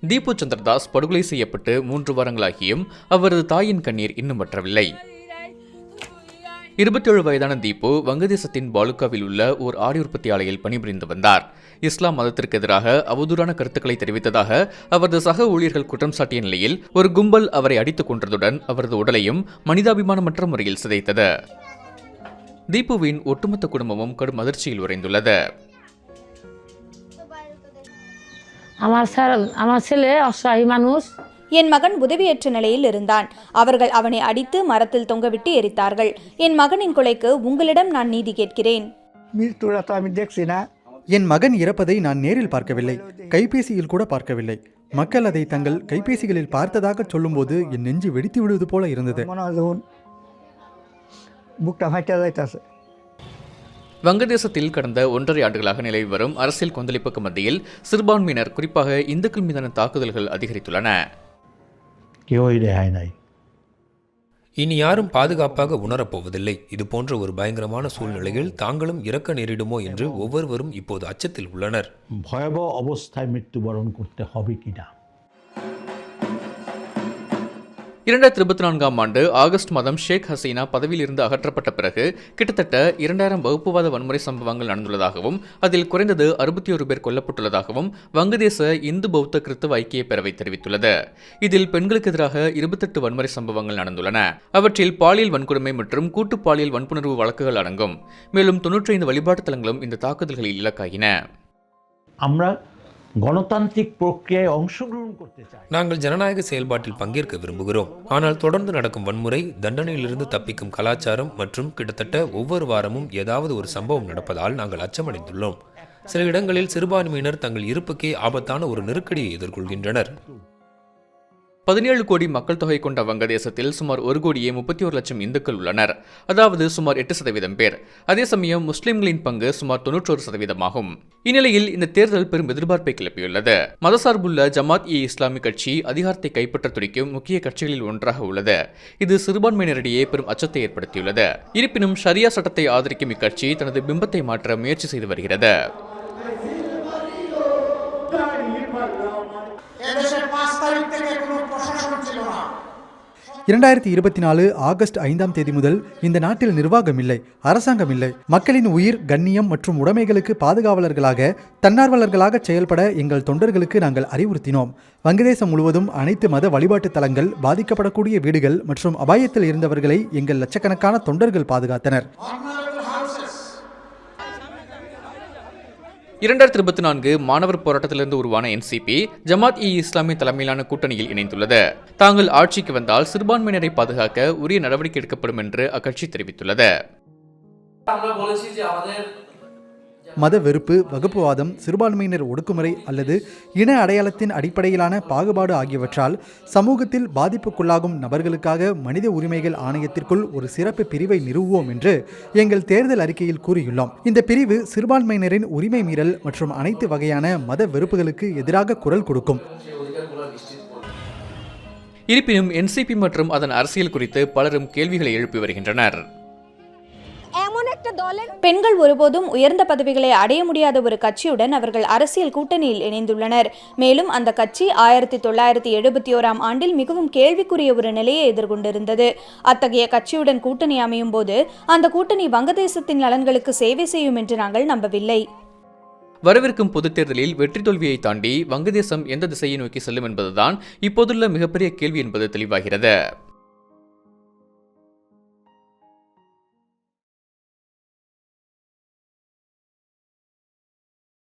தீபு சந்திரதாஸ் படுகொலை செய்யப்பட்டு மூன்று வாரங்களாகியும் அவரது தாயின் கண்ணீர் இன்னும் வற்றவில்லை. இருபத்தேழு வயதான தீபு வங்கதேசத்தின் பாலுக்காவில் உள்ள ஓர் ஆடை உற்பத்தி ஆலையில் பணிபுரிந்து வந்தார். இஸ்லாம் மதத்திற்கு எதிராக அவதூறான கருத்துக்களை தெரிவித்ததாக அவரது சக ஊழியர்கள் குற்றம் சாட்டிய நிலையில் ஒரு கும்பல் அவரை அடித்துக் கொன்றதுடன் அவரது உடலையும் மனிதாபிமானமற்ற முறையில் சிதைத்தது. தீபுவின் ஒட்டுமொத்த குடும்பமும் கடும் அதிர்ச்சியில் உறைந்துள்ளது. আমার স্যার আমার ছেলে অসহায় মানুষ என் மகன் உதவியற்ற நிலையில் இருந்தான் அவர்கள் அவனை அடித்து மரத்தில் தொங்கவிட்டு எரித்தார்கள் என் மகனின் கொலைக்கு உங்களிடம் நான் நீதி கேட்கிறேன் মৃত্যুটা তো আমি দেখছি না என் மகன் இறப்பதை நான் நேரில் பார்க்கவில்லை கைபேசியில் கூட பார்க்கவில்லை மக்கள் அதை தங்கள் கைபேசிகளில் பார்த்ததாக சொல்லும்போது என் நெஞ்சு வெடித்து விடுவது போல இருந்தது মনে হয় যখন বুকটা ফাইটা যাইতেছে வங்கதேசத்தில் கடந்த ஒன்றரை ஆண்டுகளாக நிலவி வரும் அரசியல் கொந்தளிப்புக்கு மத்தியில் சிறுபான்மையினர் குறிப்பாக இந்துக்கள் மீதான தாக்குதல்கள் அதிகரித்துள்ளன. இனி யாரும் பாதுகாப்பாக உணரப்போவதில்லை இது போன்ற ஒரு பயங்கரமான சூழ்நிலையில் தாங்களும் இறக்க நேரிடுமோ என்று ஒவ்வொருவரும் இப்போது அச்சத்தில் உள்ளனர். இரண்டாயிரத்தி இருபத்தி நான்காம் ஆண்டு ஆகஸ்ட் மாதம் ஷேக் ஹசீனா பதவியிலிருந்து அகற்றப்பட்ட பிறகு கிட்டத்தட்ட இரண்டாயிரம் வகுப்புவாத வன்முறை சம்பவங்கள் நடந்துள்ளதாகவும் அதில் குறைந்தது அறுபத்தி ஒரு பேர் கொல்லப்பட்டுள்ளதாகவும் வங்கதேச இந்து பௌத்த கிறிஸ்தவ ஐக்கிய பேரவை தெரிவித்துள்ளது இதில் பெண்களுக்கு எதிராக இருபத்தெட்டு வன்முறை சம்பவங்கள் நடந்துள்ளன அவற்றில் பாலியல் வன்கொடுமை மற்றும் கூட்டு பாலியல் வன்புணர்வு வழக்குகள் அடங்கும் மேலும் தொன்னூற்றி ஐந்து வழிபாட்டுத் தலங்களும் இந்த தாக்குதல்களில் இலக்காகின আমরা গণতান্ত্রিক প্রক্রিয়ায় অংশগ্রহণ করতে চাই நாங்கள் ஜனநாயக செயல்பாட்டில் பங்கேற்க விரும்புகிறோம் ஆனால் தொடர்ந்து நடக்கும் வன்முறை தண்டனையிலிருந்து தப்பிக்கும் கலாச்சாரம் மற்றும் கிட்டத்தட்ட ஒவ்வொரு வாரமும் ஏதாவது ஒரு சம்பவம் நடப்பதால் நாங்கள் அச்சமடைந்துள்ளோம் சில இடங்களில் சிறுபான்மையினர் தங்கள் இருப்புக்கே ஆபத்தான ஒரு நெருக்கடியை எதிர்கொள்கின்றனர் பதினேழு கோடி மக்கள் தொகை கொண்ட வங்கதேசத்தில் சுமார் ஒரு கோடியே முப்பத்தி ஒரு லட்சம் இந்துக்கள் உள்ளனர். அதாவது சுமார் எட்டு சதவீதம் பேர். அதே சமயம் முஸ்லிம்களின் பங்கு சுமார் தொன்னூற்றொரு சதவீதமாகும். இந்நிலையில் இந்த தேர்தல் பெரும் எதிர்பார்ப்பை கிளப்பியுள்ளது. மதசார்புள்ள ஜமாத் இ இஸ்லாமிக் கட்சி அதிகாரத்தை கைப்பற்ற துடிக்கும் முக்கிய கட்சிகளில் ஒன்றாக உள்ளது. இது சிறுபான்மையினரிடையே பெரும் அச்சத்தை ஏற்படுத்தியுள்ளது. இருப்பினும் ஷரியா சட்டத்தை ஆதரிக்கும் இக்கட்சி தனது பிம்பத்தை மாற்ற முயற்சி செய்து வருகிறது. இரண்டாயிரத்தி இருபத்தி நாலு ஆகஸ்ட் ஐந்தாம் தேதி முதல் இந்த நாட்டில் நிர்வாகம் இல்லை அரசாங்கம் இல்லை மக்களின் உயிர் கண்ணியம் மற்றும் உடைமைகளுக்கு பாதுகாவலர்களாக தன்னார்வலர்களாக செயல்பட எங்கள் தொண்டர்களுக்கு நாங்கள் அறிவுறுத்தினோம். வங்கதேசம் முழுவதும் அனைத்து மத வழிபாட்டு தலங்கள் பாதிக்கப்படக்கூடிய வீடுகள் மற்றும் அபாயத்தில் இருந்தவர்களை எங்கள் லட்சக்கணக்கான தொண்டர்கள் பாதுகாத்தனர். இரண்டாயிரத்தி இருபத்தி நான்கு மாணவர் போராட்டத்திலிருந்து உருவான என்சிபி ஜமாத் இ இஸ்லாமிய தலைமையிலான கூட்டணியில் இணைந்துள்ளது. தாங்கள் ஆட்சிக்கு வந்தால் சிறுபான்மையினரை பாதுகாக்க உரிய நடவடிக்கை எடுக்கப்படும் என்று அக்கட்சி தெரிவித்துள்ளது. மத வெறுப்பு வகுப்புவாதம் சிறுபான்மையினர் ஒடுக்குமுறை அல்லது இன அடையாளத்தின் அடிப்படையிலான பாகுபாடு ஆகியவற்றால் சமூகத்தில் பாதிப்புக்குள்ளாகும் நபர்களுக்காக மனித உரிமைகள் ஆணையத்திற்குள் ஒரு சிறப்பு பிரிவை நிறுவுவோம் என்று எங்கள் தேர்தல் அறிக்கையில் கூறியுள்ளோம். இந்த பிரிவு சிறுபான்மையினரின் உரிமை மீறல் மற்றும் அனைத்து வகையான மத வெறுப்புகளுக்கு எதிராக குரல் கொடுக்கும். இருப்பினும் என்சிபி மற்றும் அதன் அரசியல் குறித்து பலரும் கேள்விகளை எழுப்பி வருகின்றனர். பெண்கள் ஒருபோதும் உயர்ந்த பதவிகளை அடைய முடியாத ஒரு கட்சியுடன் அவர்கள் அரசியல் கூட்டணியில் இணைந்துள்ளனர். மேலும் அந்த கட்சி ஆயிரத்தி தொள்ளாயிரத்தி எழுபத்தி ஓராம் ஆண்டில் மிகவும் கேள்விக்குரிய ஒரு நிலையை எதிர்கொண்டிருந்தது. அத்தகைய கட்சியுடன் கூட்டணி அமையும் போது அந்த கூட்டணி வங்கதேசத்தின் நலன்களுக்கு சேவை செய்யும் என்று நாங்கள் நம்பவில்லை. வரவிருக்கும் பொதுத் தேர்தலில் வெற்றி தோல்வியை தாண்டி வங்கதேசம் எந்த திசையை நோக்கி செல்லும் என்பதுதான் இப்போதுள்ள மிகப்பெரிய கேள்வி என்பது தெளிவாகிறது.